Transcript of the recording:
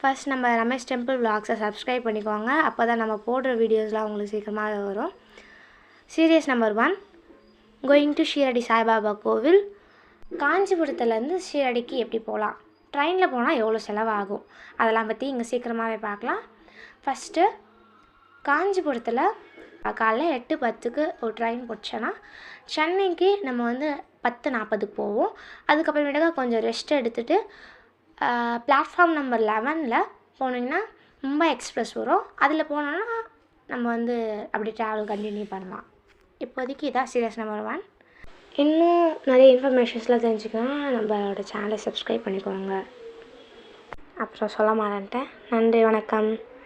First நம்ம Ramesh temple vlogs-அ subscribe பண்ணிக்கோங்க. அப்போ தான் நம்ம போடுற வீடியோஸ்லாம் உங்களுக்கு சீக்கிரமாக வரும். Series number one going to Shirdi Saibaba கோவில் காஞ்சிபுரத்துலேருந்து ஷீரடிக்கு எப்படி போகலாம் ட்ரெயினில் போனால் எவ்வளோ செலவாகும்? அதெல்லாம் பற்றி இங்கே சீக்கிரமாகவே பார்க்கலாம். ஃபஸ்ட்டு காஞ்சிபுரத்தில் காலைல எட்டு பத்துக்கு ஒரு ட்ரெயின் பிடிச்சோன்னா சென்னைக்கு நம்ம வந்து பத்து நாற்பதுக்கு போவோம். அதுக்கப்புறமேட்டுக்கா கொஞ்சம் ரெஸ்ட் எடுத்துகிட்டு பிளாட்ஃபார்ம் நம்பர் லெவனில் போனீங்கன்னா மும்பை எக்ஸ்ப்ரெஸ் வரும். அதில் போனோன்னா நம்ம வந்து அப்படி ட்ராவல் கண்டினியூ பண்ணலாம். இப்போதைக்கு இதான் சீரியஸ் நம்பர் ஒன் இன்னும் நிறைய இன்ஃபர்மேஷன்ஸ்லாம் தெரிஞ்சுக்கணும் நம்மளோட சேனலை சப்ஸ்கிரைப் பண்ணிக்கோங்க. அப்புறம் சொல்ல மாட்டேன்ட்டேன் நன்றி வணக்கம்.